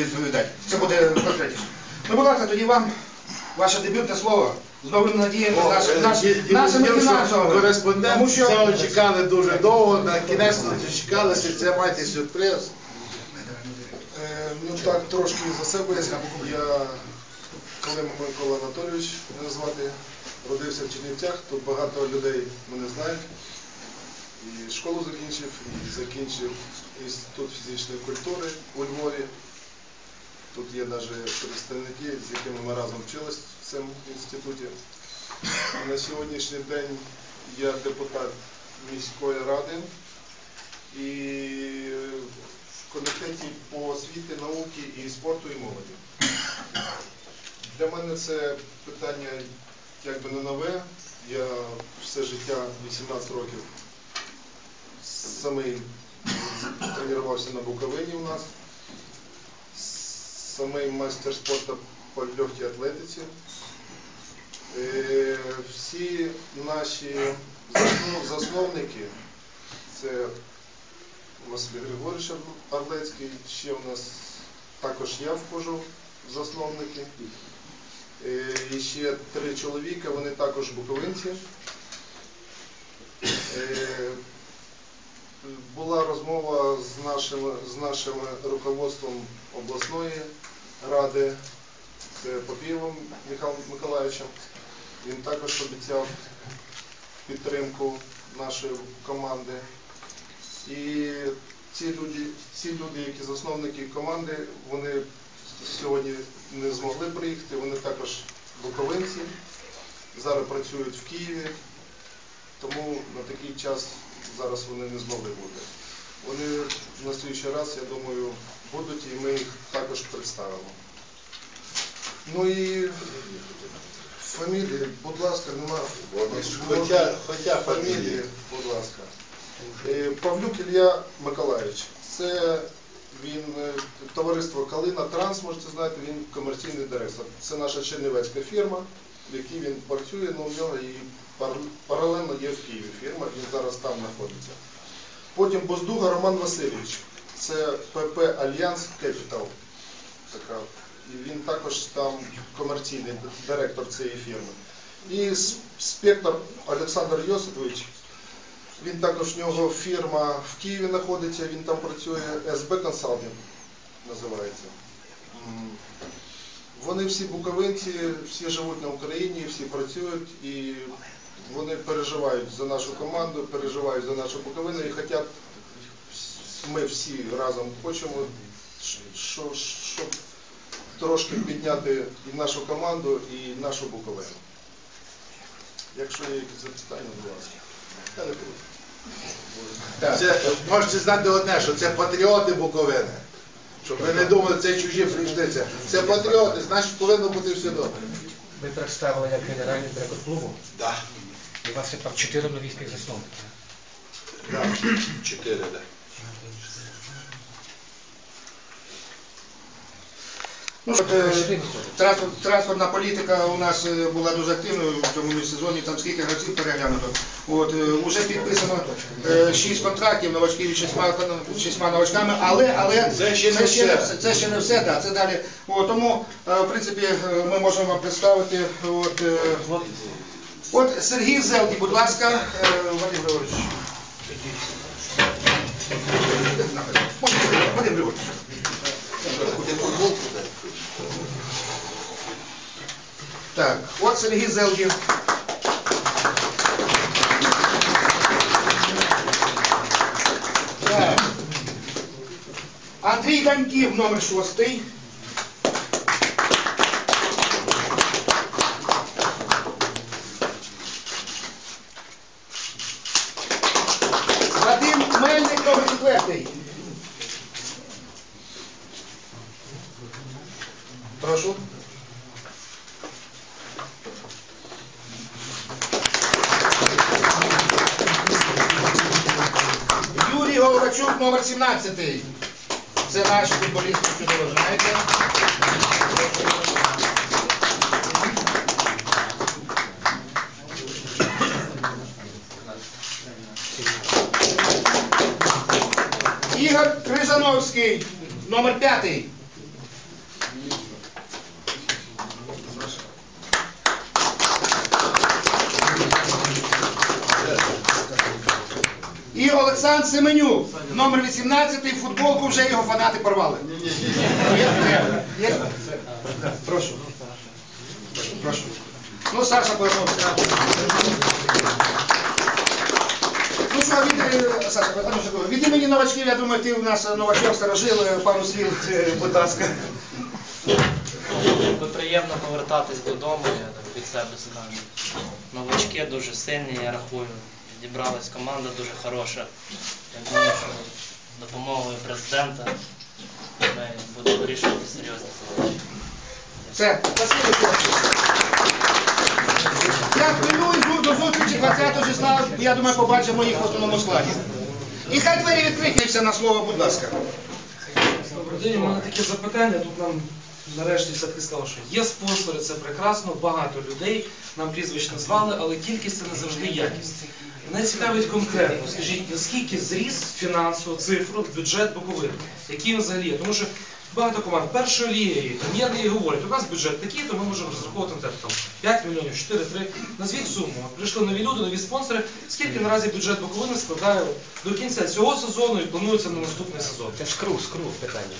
відповідати. Це буде конкретніше. Ну, будь ласка, тоді вам ваше дебютне слово з новими надіями О, наш, нашими. Кореспондент що цього чекали дуже довго, на кінець дочекалися, це майте сюрприз. Е, Ну так, трошки за себе. Я Клим Микола Анатолійович, мене звати, родився в Чернівцях, тут багато людей мене знають. І школу закінчив, і закінчив інститут фізичної культури у Львові. Тут є навіть представники, з якими ми разом вчились в цьому інституті. На сьогоднішній день я депутат міської ради і в комітеті по освіті, науки і спорту і молоді. Для мене це питання якби не нове. Я все життя, 18 років, самий тренувався на Буковині у нас, самий майстер спорту по легкій атлетиці. Е, Всі наші засновники, це Василь Григорович Орлецький, ще у нас також я вхожу в засновники. Е, І ще три чоловіка, вони також буковинці. Була розмова з нашим, з нашим руководством обласної ради, це Попієвим Михайлом Миколаївичем. Він також обіцяв підтримку нашої команди. І ці люди, ці люди, які засновники команди, вони сьогодні не змогли приїхати, вони також буковинці, зараз працюють в Києві, тому на такий час зараз вони не змогли бути. Вони на слідчий раз, я думаю, будуть і ми їх також представимо. Ну і фамілії, будь ласка, нема. Хоча, хоча Фамілії, фамілії. будь ласка. Е, Павлюк Ілля Миколаївич. Це він е, товариство Калина Транс, можете знати, він комерційний директор. Це наша чернівецька фірма, в якій він працює, але у нього і паралельно є в Києві фірма, він зараз там знаходиться. Потім Боздуга Роман Васильович. Це ПП Альянс Кепітал. Він також там комерційний директор цієї фірми. І спектр Олександр Йосипович. Він також в нього фірма в Києві знаходиться, він там працює, СБ Консалтинг називається. Вони всі буковинці, всі живуть на Україні, всі працюють і вони переживають за нашу команду, переживають за нашу Буковину і хочуть, ми всі разом хочемо, що- щоб трошки підняти і нашу команду, і нашу Буковину. Якщо є якісь запитання, будь ласка. Я не можете знати одне, що це патріоти Буковини. Щоб ви не думали, це чужі прийшли. Це, це патріоти, значить повинно бути все добре. Ви представили як генеральний директор клубу, Так. і у вас є там чотири нові співзасновники. Так, Чотири, так. Ну, от, е, транспортна політика у нас е, була дуже активною в цьому сезоні, там скільки гравців переглянуто. От, е, уже підписано шість контрактів новачків із шістьма, новачками, але, але Це ще не все. це ще не все, да, це далі. От, тому, в принципі, ми можемо вам представити. От, от Сергій Зелді, будь ласка, Вадим Григорович. Вадим Григорович. Так, от Сергій Зелді. Так. Андрій Даньків, номер шостий. Вадим Мельник, номер четвертий. 12-й. Це наш футболіст, якщо знаєте. Ігор Кризановський, номер 5. І Олександр Семенюк номер 18, футболку вже його фанати порвали. Є? Прошу. Прошу. Ну, Саша Платовський. Ну що, від, е, Саша, від імені новачків, я думаю, ти у нас новачок старожил, пару слів, е, будь ласка. Ну, приємно повертатись додому, я так від себе скажу. Новачки дуже сильні, я рахую. Зібралась команда дуже хороша. Я думаю, що допомогою президента ми будемо вирішувати серйозні задачі. Все, спасибо. Я хвилююсь, до зустрічі 20 числа, я думаю, побачимо їх в основному складі. І хай двері відкрикнеться на слово, будь ласка. Добрий день, у мене таке запитання. Тут нам нарешті все-таки сказали, що є спонсори, це прекрасно, багато людей, нам прізвищ назвали, але кількість це не завжди якість. Мене цікавить конкретно, скажіть, наскільки зріс фінансово цифру бюджет Буковини? Який він взагалі є? Тому що багато команд першої ліги, прем'єр-ліги говорять, у нас бюджет такий, то ми можемо розраховувати на те, там 5 мільйонів, 4, 3. Назвіть суму. Прийшли нові люди, нові спонсори. Скільки наразі бюджет Буковини складає до кінця цього сезону і планується на наступний сезон? Це ж круг, круг питання.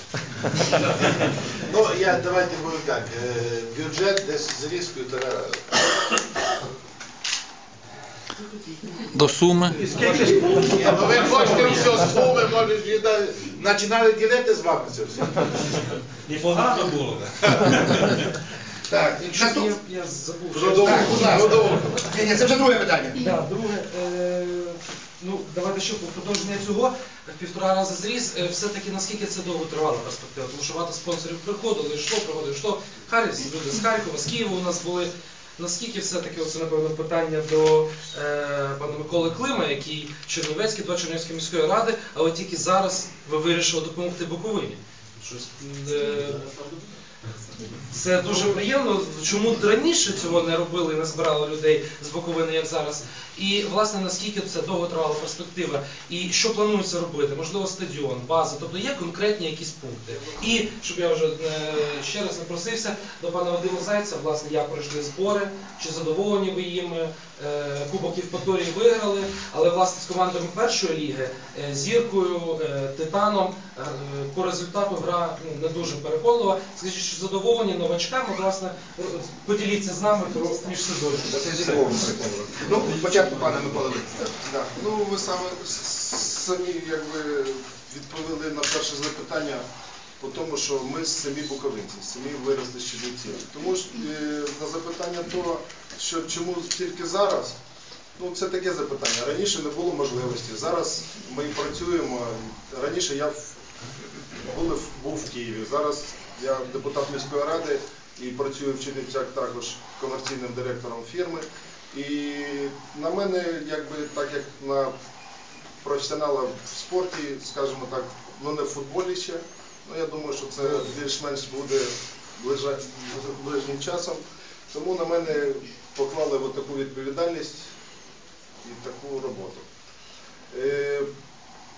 Ну, я давайте буду так. е, Бюджет десь зріс півтора. До суми. Ви хочете все з суми, може, починали ділити з вами це все. Непогано було. Так, я, я забув. що-. Ні, це вже друге питання. Да, друге, е, ну давайте ще по продовження цього в півтора рази зріс. Е, все-таки наскільки це довго тривала перспектива? Тому що багато спонсорів приходили, йшло, приходили, йшло. Харків, люди з Харкова, з Києва у нас були. Наскільки все-таки це напевно питання до е, пана Миколи Клима, який Чернівецький, до Чернівецької міської ради, але тільки зараз ви вирішили допомогти Буковині. Щось, е, це дуже приємно. Чому раніше цього не робили і не збирали людей з Буковини, як зараз? І власне наскільки це довго тривала перспектива, і що планується робити? Можливо, стадіон, база, тобто є конкретні якісь пункти. І щоб я вже е, ще раз напросився до пана Вадима Зайця, власне, як пройшли збори, чи задоволені ви їм е, Кубок Євпаторії виграли, але власне з командами першої ліги, е, зіркою, е, титаном е, по результату гра ну, не дуже переконлива. Скажіть, що задоволені новачками, власне, поділіться з нами між сезонів. Це зі Спочатку пане Микола. Ну, ви саме самі якби відповіли на перше запитання по тому, що ми самі буковинці, самі виросли з Чернівців. Тому ж е, на запитання того, що чому тільки зараз, ну це таке запитання. Раніше не було можливості. Зараз ми працюємо. Раніше я був, був в Києві. Зараз я депутат міської ради і працюю в Чернівцях також комерційним директором фірми. І на мене, якби так як на професіонала в спорті, скажімо так, ну не в футболі ще. Ну я думаю, що це більш-менш буде ближа- ближнім часом. Тому на мене поклали таку відповідальність і таку роботу. Е,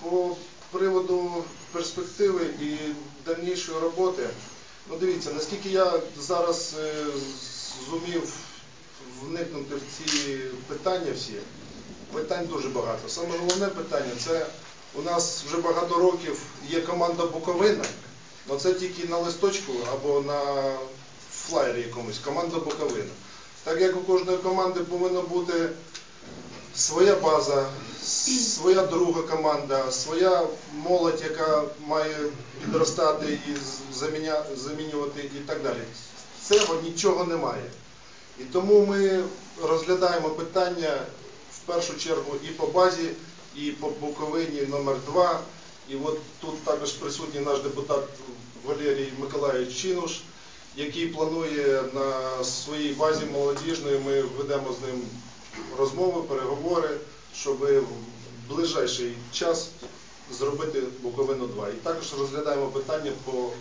По приводу перспективи і дальнішої роботи, ну дивіться, наскільки я зараз е, зумів вникнути в ці питання всі, питань дуже багато. Саме головне питання це у нас вже багато років є команда Буковина, але це тільки на листочку або на флаєрі якомусь, команда Буковина. Так як у кожної команди повинна бути своя база, своя друга команда, своя молодь, яка має підростати і замінювати і так далі. Цього нічого немає. І тому ми розглядаємо питання в першу чергу і по базі, і по Буковині номер 2 І от тут також присутній наш депутат Валерій Миколаївич Чинуш, який планує на своїй базі молодіжної, ми ведемо з ним розмови, переговори, щоб в ближайший час зробити Буковину 2. І також розглядаємо питання по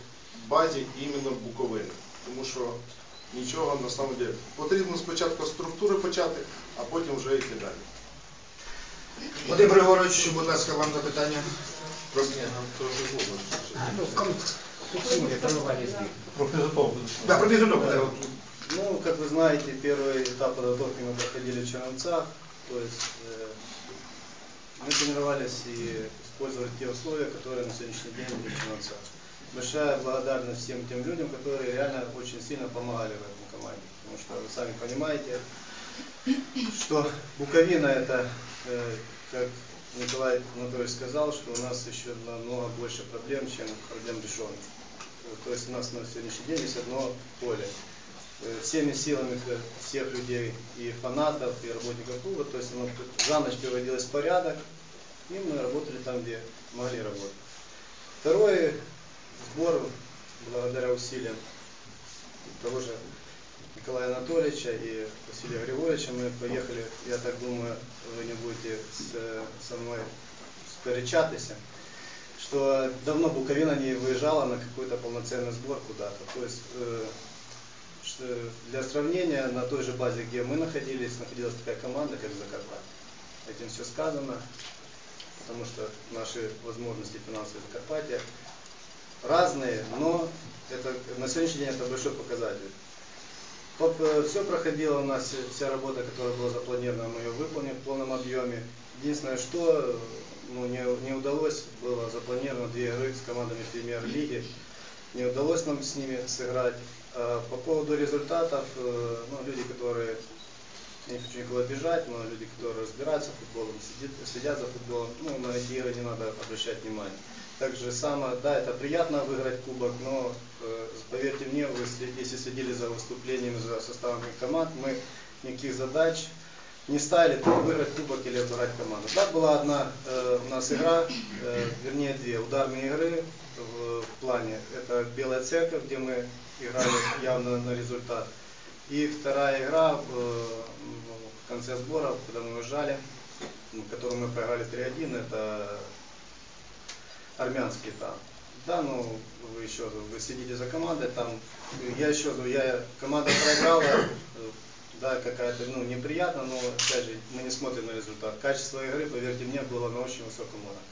базі іменно Буковини. Тому що нічого на самом деле. Потрібно спочатку з структури почати, а потім вже йти далі. Вадим Григорович, будь ласка, вам запитання. Прошу. Ну, ком- сумі, тренування збір. Да, про підготовку. да. Ну, как вы знаете, первый этап подготовки мы проходили в Черновцах. То есть э, мы тренировались и использовали те условия, которые на сегодняшний день начинаются. Большая благодарность всем тем людям, которые реально очень сильно помогали в этом команде. Потому что вы сами понимаете, что Буковина это, э, как Николай Анатольевич сказал, что у нас еще намного больше проблем, чем проблем решенных. То есть у нас на сегодняшний день есть одно поле. Э, Всеми силами всех людей, и фанатов, и работников клуба, то есть оно за ночь приводилось в порядок, и мы работали там, где могли работать. Второй сбор, благодаря усилиям того же Николая Анатольевича и Василия Григорьевича, мы поехали, я так думаю, вы не будете с- со мной сперечатися, что давно Буковина не выезжала на какой-то полноценный сбор куда-то. То есть, э, для сравнения, на той же базе, где мы находились, находилась такая команда, как Закарпатье. Этим все сказано, потому что наши возможности финансовые Закарпатья разные, но это, на сегодняшний день это большой показатель. Все проходило у нас, вся работа, которая была запланирована, мы ее выполнили в полном объеме. Единственное, что э, ну, не, не удалось, было запланировано две игры с командами премьер-лиги. Не удалось нам с ними сыграть. А по поводу результатов, э, ну, люди, которые, не хочу никого обижать, но люди, которые разбираются в футболе, сидят, следят за футболом, ну, на эти игры не надо обращать внимание. Так же само, да, это приятно выиграть кубок, но э, поверьте мне, вы, если следили за выступлениями, за составами команд, мы никаких задач не ставили там, выиграть кубок или обыграть команду. Да, была одна э, у нас игра, э, вернее две ударные игры в, в плане. Это Белая Церковь, где мы играли явно на результат. И вторая игра в, э, в конце сбора, когда мы уезжали, которую мы проиграли 3-1, это армянский там. Да, ну, вы еще, вы следите за командой, там, я еще, говорю, я, команда проиграла, э, да, какая-то, ну, неприятно, но, опять же, мы не смотрим на результат. Качество игры, поверьте мне, было на очень высоком уровне.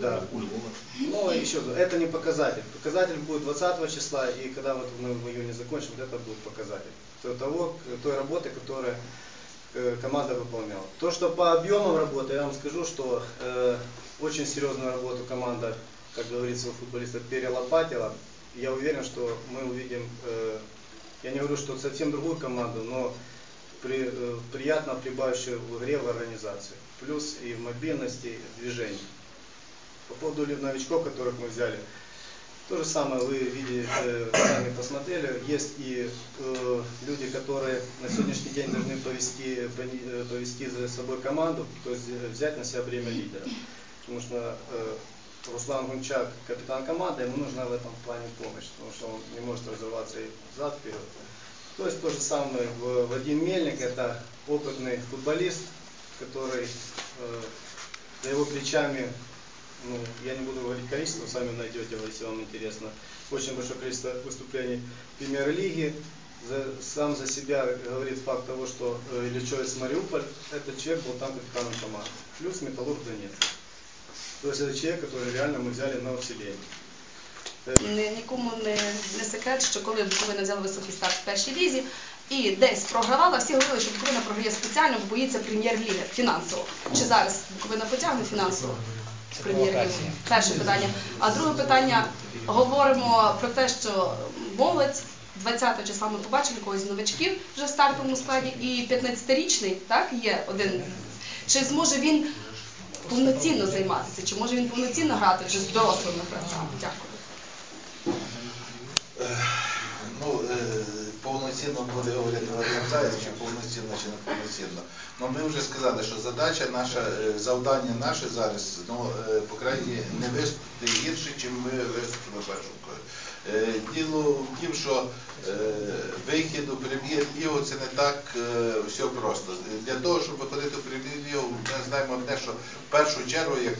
Да. Но еще, говорю, это не показатель. Показатель будет 20 числа, и когда вот мы в июне закончим, вот это будет показатель То- того, той работы, которая команда выполняла. То, что по объемам работы, я вам скажу, что э, очень серьезную работу команда, как говорится у футболистов, перелопатила. Я уверен, что мы увидим, э, я не говорю, что совсем другую команду, но при, э, приятно прибавившую в игре в организации. Плюс и в мобильности, и в движении. По поводу новичков, которых мы взяли, то же самое вы видели, э, сами посмотрели. Есть и э, люди, которые на сегодняшний день должны повести, э, повести за собой команду, то есть взять на себя время лидера. Потому что э, Руслан Гунчак, капитан команды, ему нужна в этом плане помощь, потому что он не может развиваться и взад вперед. То есть то же самое в- Вадим Мельник, это опытный футболист, который э, за его плечами ну, я не буду говорить количество, сами найдете, если вам интересно. Очень большое количество выступлений в премьер-лиге. За- сам за себя говорит факт того, что э, Ильичевец Мариуполь, этот человек был там капитаном команды. Плюс Металлург Донецк. То есть это человек, который реально мы взяли на усиление. Ні- Нікому не, не секрет, що коли Буковина взяла високий старт в першій лізі і десь програвала, всі говорили, що Буковина програє спеціально, бо боїться прем'єр-ліги фінансово. Чи зараз Буковина потягне фінансово Прем'єр-лігу? Перше питання. А друге питання, говоримо про те, що молодь 20 числа ми побачили когось з новачків вже в стартовому складі, і 15-річний, так, є один. Чи зможе він повноцінно займатися? Чи може він повноцінно грати вже з дорослими гравцями? Дякую. Ну, е, повноцінно буде говорити Вадим чи повноцінно, чи не повноцінно. Ну, ми вже сказали, що задача наша, е, завдання наше зараз, ну, е, по крайній не виступити гірше, чим ми виступили колі. Е, Діло в тім, що вихід у прем'єр-лігу це не так все просто. Для того, щоб виходити в прем'єр-лігу, ми знаємо одне, що в першу чергу, як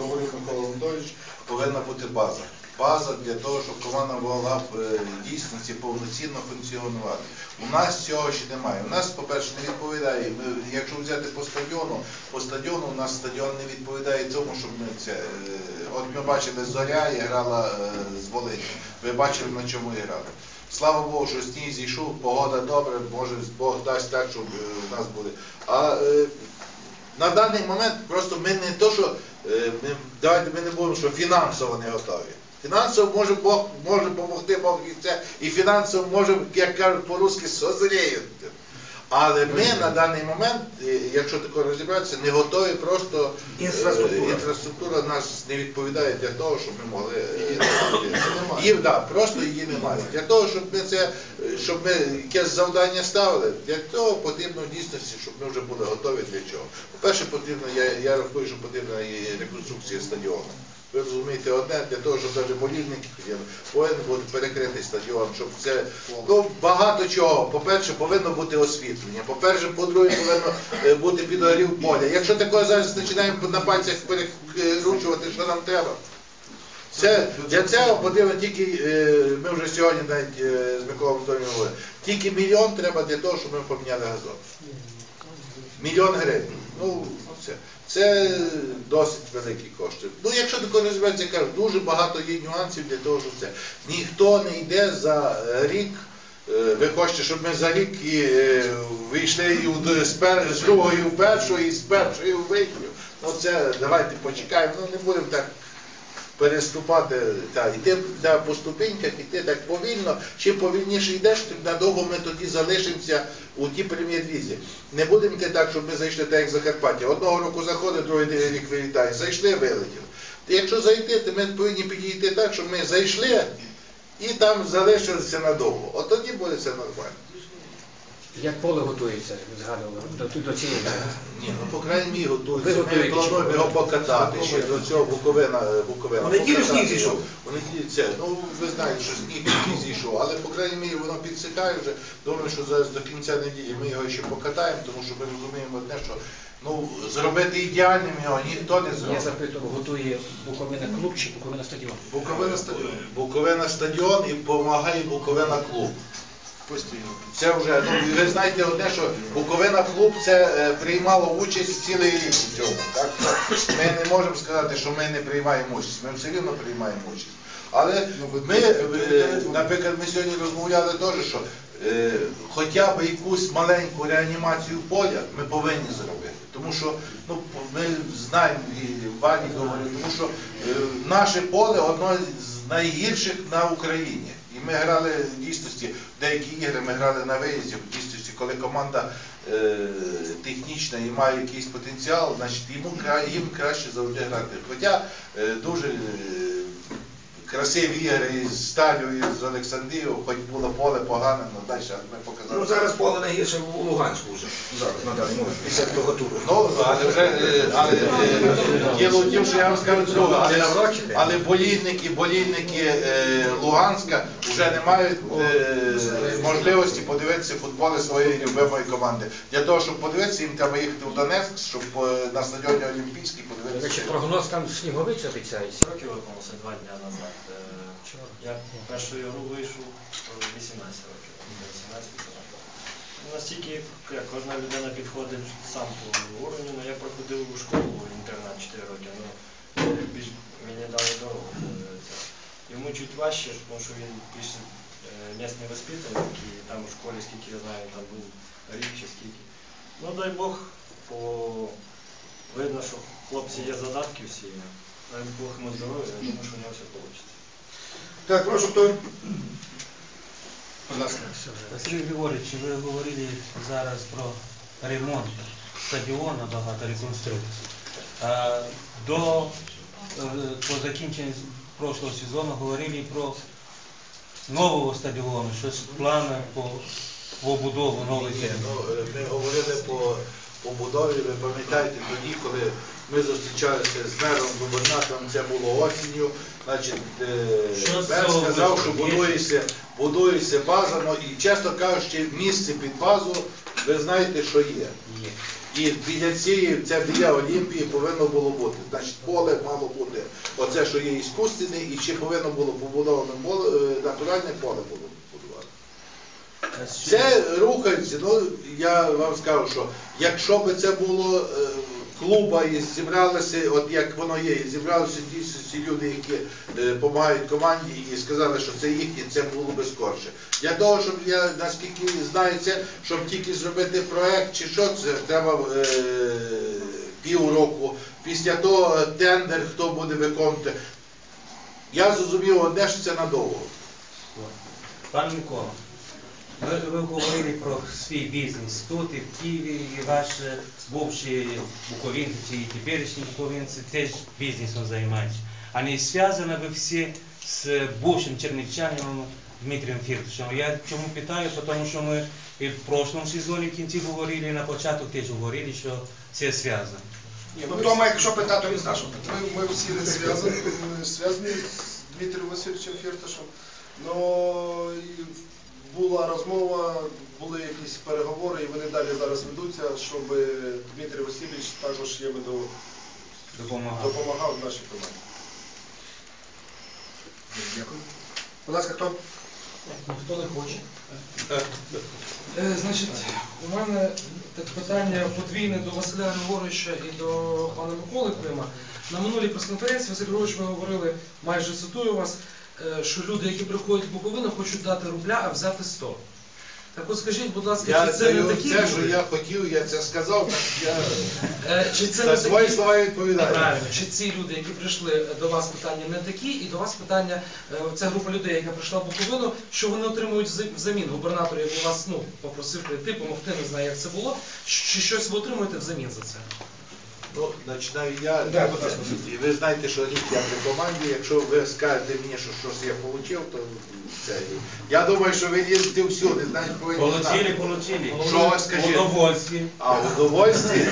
говорив Микола Володович, повинна бути база. База для того, щоб команда могла в е, дійсності повноцінно функціонувати. У нас цього ще немає. У нас, по-перше, не відповідає. Якщо взяти по стадіону, по стадіону у нас стадіон не відповідає тому, щоб ми це. е, От ми бачили, зоря і грала е, з Волині. Ви бачили, на чому і грали. Слава Богу, що сніг зійшов, погода добра, може Бог дасть так, щоб у нас буде. А На даний момент просто ми не то, що давайте ми не будемо, що фінансово не готові. Фінансово може Бог може допомогти Бог і це, і фінансово може, як кажуть по-русски, созріють. Але ми на даний момент, е, якщо тако розібратися, не готові просто е, Інфраструктура. інфраструктура нас не відповідає для того, щоб ми могли е, її, да, просто її немає. Для того, щоб ми це, щоб ми якесь завдання ставили, для цього потрібно в дійсності, щоб ми вже були готові для чого. По-перше, потрібно, я, я рахую, що потрібна і реконструкція стадіону. Ви розумієте, одне для того, щоб навіть хотіли, повинен бути перекритий стадіон, щоб це ну багато чого. По-перше, повинно бути освітлення. По-перше, по-друге, повинно е, бути підогрів поля. Якщо такого зараз починаємо на пальцях перекручувати, що нам треба. Це, для цього потрібно тільки, е, ми вже сьогодні навіть е, з Миколою Антонієм говорили, тільки мільйон треба для того, щоб ми поміняли газон. Мільйон гривень. Ну, це, це досить великі кошти. Ну, якщо тако розбереться, кажу, дуже багато є нюансів для того, щоб це. Ніхто не йде за рік. е, Ви хочете, щоб ми за рік і, е, вийшли і з, пер, з другої в першу, і з першої в вихідну. Ну це давайте почекаємо, ну не будемо так переступати, та, йти та, по ступеньках, йти так повільно. Чим повільніше йдеш, тим надовго ми тоді залишимося у тій прем'єр-лізі. Не будемо йти так, щоб ми зайшли так, як Закарпаття. Одного року заходить, другий рік вилітає. Зайшли, вилетіли. Та Якщо зайти, то ми повинні підійти так, щоб ми зайшли і там залишилися надовго. От тоді буде все нормально. Як поле готується, згадували, до, до цієї. Ні, ну по крайній мірі готуються. Ви Ми готуєте плануємо його покатати ще до цього Буковина. Буковина. У неділю покатати сніг зійшов. У це, ну ви знаєте, що сніг тільки зійшов, але по крайній мірі воно підсихає вже. Думаю, що зараз до кінця неділі ми його ще покатаємо, тому що ми розуміємо одне, що ну зробити ідеальним його ніхто не Я запитував, готує Буковина клуб чи Буковина стадіон? Буковина стадіон. Буковина стадіон і допомагає Буковина клуб. Постійно. Це вже, ну ви знаєте одне, що Буковина клуб це е, приймало участь цілий рік у цьому. Так? Ми не можемо сказати, що ми не приймаємо участь, ми все рівно приймаємо участь. Але ми, е, наприклад, ми сьогодні розмовляли теж, що е, хоча б якусь маленьку реанімацію поля ми повинні зробити. Тому що ну, ми знаємо і Вані говорив, тому що е, наше поле одно з найгірших на Україні. І ми грали в дійсності, деякі ігри ми грали на виїзді, в дійсності, коли команда е, технічна і має якийсь потенціал, значить йому, їм краще завжди грати. Хоча е, дуже е, красиві ігри із Сталю, і з Олександрією, хоч було поле погане, але далі ми показали. Ну зараз поле найгірше в Луганську вже. Зараз на даний момент, після того туру. Ну, але вже е, але, діло в тім, що я вам скажу друге, але, але болільники, болільники е, Луганська вже не мають е, можливості подивитися футболи своєї любимої команди. Для того, щоб подивитися, їм треба їхати в Донецьк, щоб на стадіоні Олімпійський подивитися. прогноз там сніговиць обіцяється. Років виконався два дні назад. Е, Я першу гру вийшов е, 18 років. 18 років. Настільки як кожна людина підходить сам по уровню, ну я проходив у школу інтернат 4 роки, ну е, більш мені дали дорогу. е. Йому чуть важче, тому що він більш е, місний воспитанник, і там у школі, скільки я знаю, там був рік чи скільки. Ну дай Бог, по... видно, що хлопці є задатки всі. Дай Бог йому здоров'я, я думаю, що у нього все вийде. Так, прошу, хто? Будь ласка. Василь Григорьевич, ви говорили зараз про ремонт стадіону, багато реконструкцій. А, До е, по закінченню прошлого сезону говорили про нового стадіону, щось плани по, по будову нової землі. ну, е, ми говорили по побудові, ви пам'ятаєте, тоді, коли ми зустрічалися з мером губернатором, це було осінню, значить, е, мер сказав, що будується, будується база, ну, і чесно кажучи, місце під базу, ви знаєте, що є. І біля цієї, це біля Олімпії повинно було бути. Значить, поле мало бути. Оце, що є іскусственне, і ще повинно було побудоване поле, е, натуральне поле було. Це рухається. Ну я вам скажу, що якщо б це було е, клуба і зібралися, от як воно є, і зібралися дійсно ці люди, які допомагають команді, і сказали, що це їхнє, це було би скорше. Для того, щоб я наскільки знаю це, щоб тільки зробити проект чи що, це треба е, півроку, після того тендер, хто буде виконувати. Я зрозумів одне, що це надовго. Пан Микола, ви, ви говорили про свій бізнес тут і в Києві, і ваші бувші буковинці чи теперішні буковинці теж бізнесом займаються. А не зв'язані ви всі з бувшим чернівчанином Дмитрієм Фірташем? Я чому питаю, тому що ми і в прошлому сезоні в кінці говорили, і на початку теж говорили, що це зв'язано. Ну, Тома, якщо питати, то він знає, що. Ми, ми всі не зв'язані, зв'язані з Дмитрієм Васильовичем Фірташем. Но і була розмова, були якісь переговори, і вони далі зараз ведуться, щоб Дмитрій Васильович також є медово Допомагав. допомагав нашій команді. Дякую. Будь ласка, хто? Хто не хоче. Е, Значить, у мене так питання подвійне до Василя Григоровича і до пана Миколи Клима. На минулій прес-конференції Василь Григорович, ви говорили, майже цитую вас, що люди, які приходять в Буковину, хочуть дати рубля, а взяти 100. Так от скажіть, будь ласка, Я чи це не даю такі те, що люди? я хотів, я це сказав, так я Е, Чи це за свої такі? слова відповідаю. Правильно, чи ці люди, які прийшли до вас питання не такі, і до вас питання, е, ця група людей, яка прийшла в Буковину, що вони отримують вза- взамін? Губернатор, який вас ну, попросив прийти, допомогти, не знаю, як це було. Чи щось ви отримуєте взамін за це? Ну, починаю я. Да. І ви знаєте, що рік я при команді, якщо ви скажете мені, що щось я отримав, то це. Я думаю, що ви їздите всюди, знаєте, повинні Получили, получили. Що ви скажіть? Удовольстві. А удовольстві?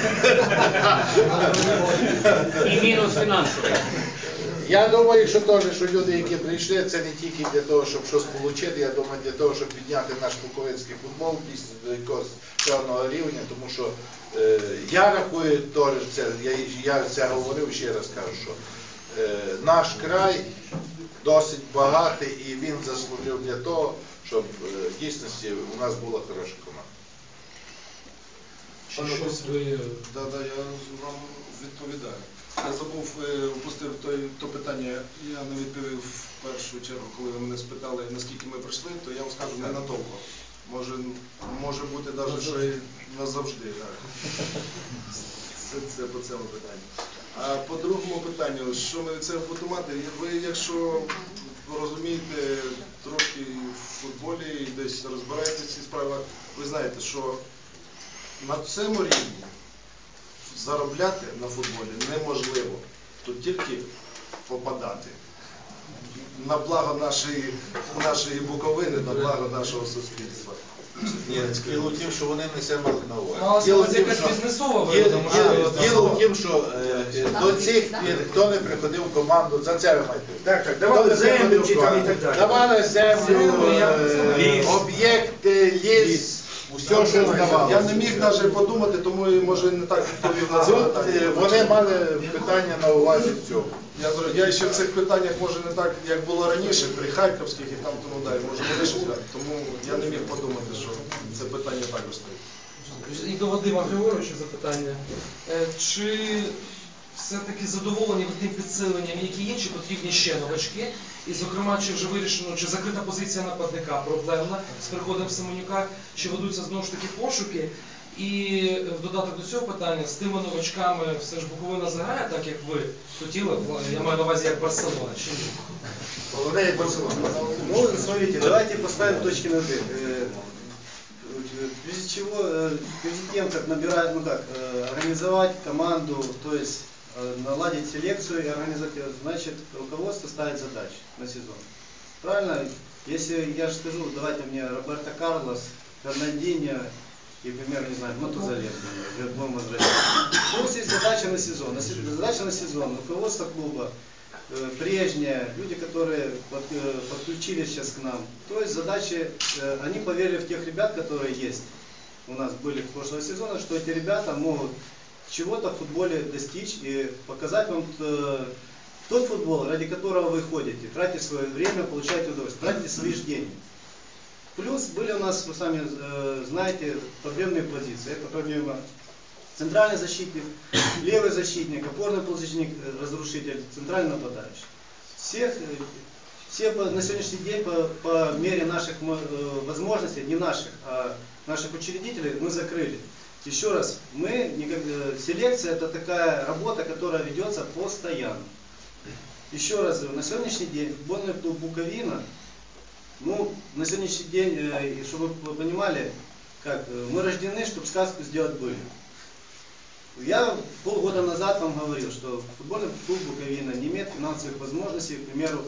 І мінус фінансовий. Я думаю, що теж, що люди, які прийшли, це не тільки для того, щоб щось отримати, я думаю, для того, щоб підняти наш буковинський футбол до якогось певного рівня, тому що е, я рахую теж це, я, я це говорив, ще раз кажу, що е, наш край досить багатий і він заслужив для того, щоб е, в дійсності у нас була хороша команда. Чи щось ви Да, да, я вам відповідаю. Я забув, е, упустив той, то питання, я не відповів в першу чергу, коли ви мене спитали, наскільки ми прийшли, то я вам скажу ненадовго. Може, може бути навіть, що і назавжди. Так. Це, це по цьому питанню. А по другому питанню, що ми цього будемо мати? Ви, якщо розумієте трошки в футболі і десь розбираєтеся в цій справах, ви знаєте, що на цьому рівні заробляти на футболі неможливо. Тут тільки попадати. На благо нашої, нашої Буковини, на благо нашого суспільства. Діло в тім, що вони не себе мали на увазі. Діло в це тім, якась що- бізнесова Діло- в тім, що е, е, до цих пір хто не приходив в команду, за це ви маєте. Так, так, давали землю. Давали землю, Землю, е, об'єкти, ліс, усе, що здавалося. Я не міг навіть подумати, тому може не так відповів на це питання. вони мали питання на увазі в цьому. Я, зро- я ще в цих питаннях може не так, як було раніше, при Харківських і там тому далі, може так. Тому я не міг подумати, що це питання також стоїть. І до Вадима Григоровича запитання. Е, Чи все-таки задоволені ви тим підсиленням, які інші потрібні ще новачки? І, зокрема, чи вже вирішено, чи закрита позиція нападника проблемна з приходом Семенюка, чи ведуться знову ж таки пошуки? І е, в додаток до цього питання, з тими новачками все ж Буковина заграє так, як ви хотіли, я маю на увазі як Барселона, чи ні? Головне, як Барселона. Ну, смотрите, давайте поставим точки над «и». Э, э, Прежде чего, э, перед тем, как набирать, ну как, э, организовать команду, то есть э, наладить селекцию и организовать, значит, руководство ставит задачи на сезон. Правильно? Если я же скажу, давайте мне Роберто Карлос, Фернандинho и, например, не знаю, Матузалет, возвращаться. У нас есть задача на сезон. Задача на сезон. Руководство клуба, э, прежние, люди, которые э, подключились сейчас к нам. То есть задачи, э, они поверили в тех ребят, которые есть. У нас были в прошлого сезона, что эти ребята могут чего-то в футболе достичь и показать вам э, тот футбол, ради которого вы ходите, тратите свое время, получаете удовольствие, тратите свои деньги. Плюс были у нас, вы сами э, знаете, проблемные позиции. Это проблема центральный защитник, левый защитник, опорный полузащитник, э, разрушитель, центральный нападающий. Всех, все на сегодняшний день по, по мере наших мо- возможностей, не наших, а наших учредителей мы закрыли. Еще раз, мы, селекция это такая работа, которая ведется постоянно. Еще раз на сегодняшний день футбольный клуб Буковина, ну, на сегодняшний день, э, чтобы вы понимали, как, э, мы рождены, чтобы сказку сделать были. Я полгода назад вам говорил, что футбольный клуб Буковина не имеет финансовых возможностей, к примеру,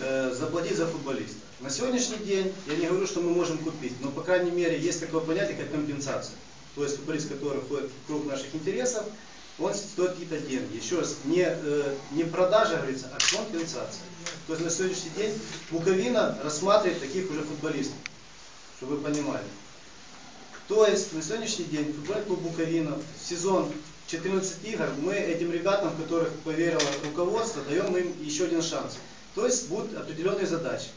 э, заплатить за футболиста. На сегодняшний день, я не говорю, что мы можем купить, но, по крайней мере, есть такое понятие, как компенсация. То есть футболист, который входит в круг наших интересов, он стоит какие-то деньги. Еще раз, не, э, не продажа, говорится, а компенсация. То есть на сегодняшний день Буковина рассматривает таких уже футболистов, чтобы вы понимали. То есть на сегодняшний день футбольный клуб Буковина в сезон 14 игр мы этим ребятам, в которых поверило руководство, даем им еще один шанс. То есть будут определенные задачи.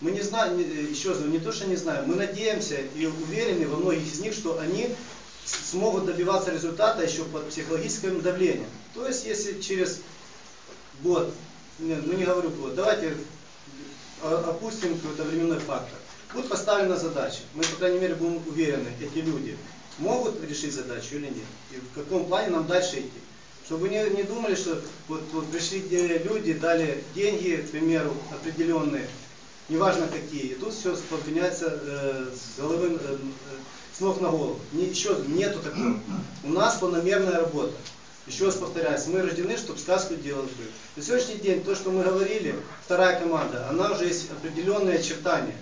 Мы не знаем, э, еще раз не то, что не знаем, мы надеемся и уверены во многих из них, что они смогут добиваться результата еще под психологическим давлением. То есть если через год, не, ну не говорю год, давайте опустим какой-то временной фактор. Будет поставлена задача. Мы, по крайней мере, будем уверены, эти люди могут решить задачу или нет. И в каком плане нам дальше идти. Чтобы не, не думали, что вот, вот пришли люди, дали деньги, к примеру, определенные, неважно какие, и тут все поменяется э, с головы, э, э, с ног на голову. Ничего, нету такого. У нас планомерная работа. Еще раз повторяюсь, мы рождены, чтобы сказку делать. На сегодняшний день, то, что мы говорили, вторая команда, она уже есть определенные очертания.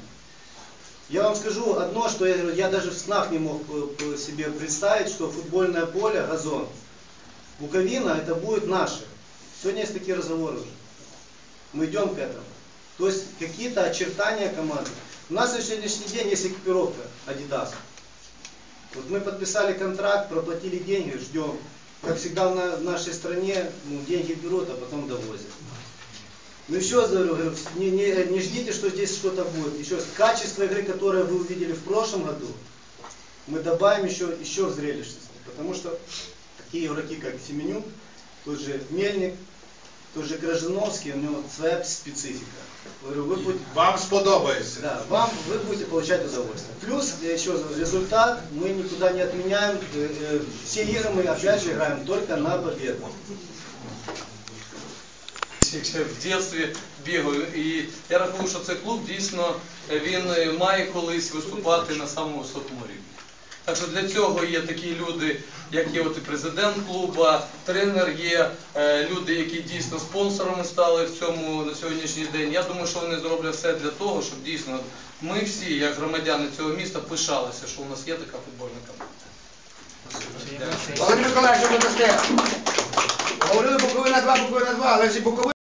Я вам скажу одно, что я, я даже в снах не мог э, себе представить, что футбольное поле, газон, Буковина, это будет наше. Сегодня есть такие разговоры уже. Мы идем к этому. То есть какие-то очертания команды. У нас на сегодняшний день есть экипировка Adidas. Вот мы подписали контракт, проплатили деньги, ждем. Как всегда в на- в нашей стране, ну, деньги берут, а потом довозят. Ну еще раз говорю, не, не- не ждите, что здесь что-то будет. Еще раз, качество игры, которое вы увидели в прошлом году, мы добавим еще, еще зрелищности. Потому что такие игроки, как Семенюк, тот же Мельник, тот же Грожиновский, у него своя специфика. Говорю, вы будете, Вам сподобається. да, вам вы будете получать удовольствие. Плюс, я еще раз говорю, результат мы никуда не отменяем. Э, э, Все игры мы опять же играем только на победу. ще в дитинстві бігаю. І я рахую, що цей клуб дійсно е, він е, має колись виступати на самому високому рівні. Так що для цього є такі люди, як є от і президент клуба, тренер є, е, люди, які дійсно спонсорами стали в цьому на сьогоднішній день. Я думаю, що вони зроблять все для того, щоб дійсно ми всі, як громадяни цього міста, пишалися, що у нас є така футбольна команда. Володимир Миколаївич, ви. Говорили Буковина 2, Буковина 2, але ж і Буковина